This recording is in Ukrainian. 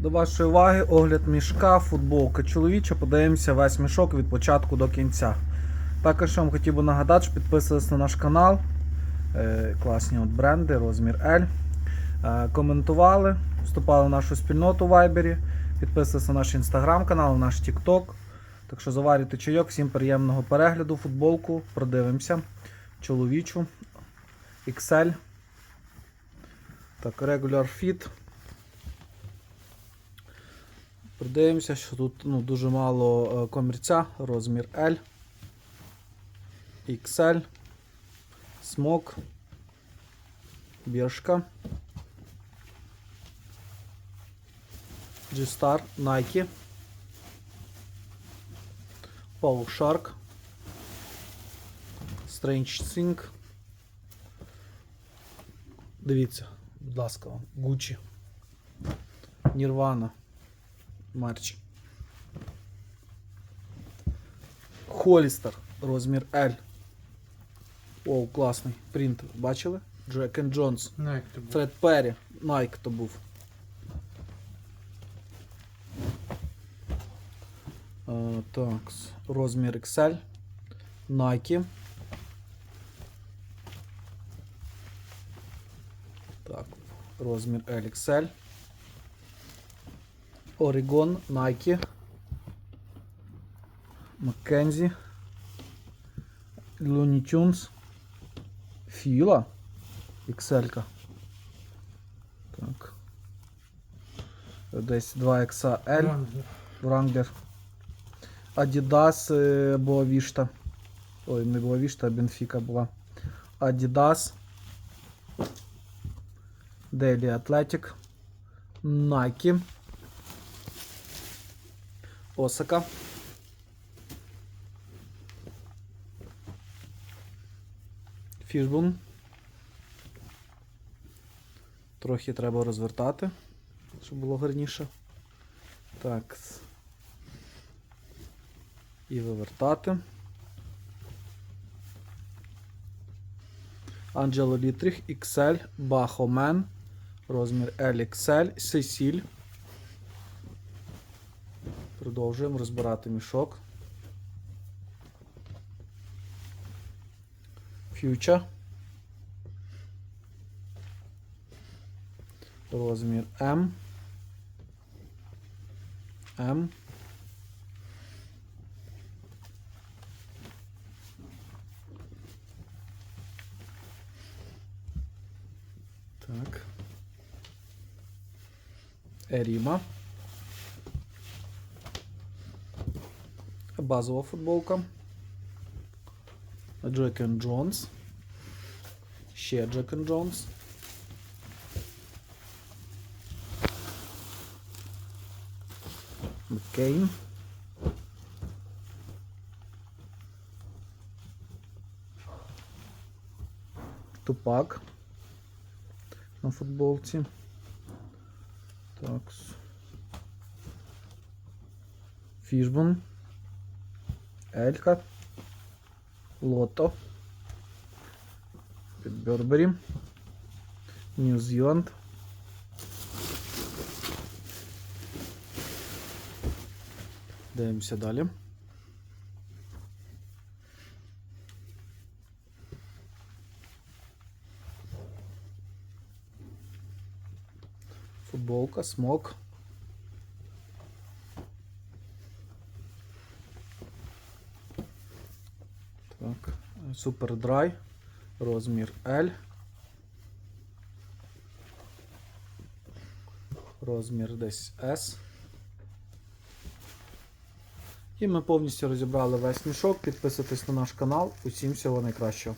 До вашої уваги огляд мішка, футболка чоловіча. Подивимося весь мішок від початку до кінця. Також вам хотів би нагадати, що підписувалися на наш канал. Е, класні от бренди, розмір L. Е, коментували, вступали в нашу спільноту в Viber, підписувалися на наш інстаграм канал, наш TikTok. Так що заварюйте чайок, всім приємного перегляду, футболку, продивимося. Чоловічу. XL. Так, Regular Fit. Подивимося, що тут ну, дуже мало е, комірця, розмір L, XL, Смок, Біршка, G-Star, Nike, Paul Shark, Strange Thing. Дивіться, будь ласка, Gucci, Nirvana. Марч. Холістер, розмір L. О, класний принт. Бачили? Jack and був? Фред Перрі. Nike то був. Е, так, розмір XL. Nike. Так, розмір LXL. Nike. Mackenzie. Looney Tunes. Філа. XL. -ка. Так. Десь 2 XL. Adidas е, Boavista. Ой, не Boavista, а Benfica була. Adidas. Daily Athletic. Nike. Осака. Фішбун. Трохи треба розвертати, щоб було гарніше. Так. І вивертати. Анджело Літріх XL, Бахомен, розмір LXL, Сесіль. Продовжуємо розбирати мішок. Future. Розмір М. М. Так. Еріма. Базова футболка. Джек and Jones. Ще Джек and Jones. Маккейн. Тупак на футболці. Так. Фішбон. Елька. Лото. Підбербері. Нью-Зіланд. Дивимося далі. Футболка, смок. Так, Супер драй, розмір L. Розмір десь S. І ми повністю розібрали весь мішок. Підписуйтесь на наш канал. Усім всього найкращого.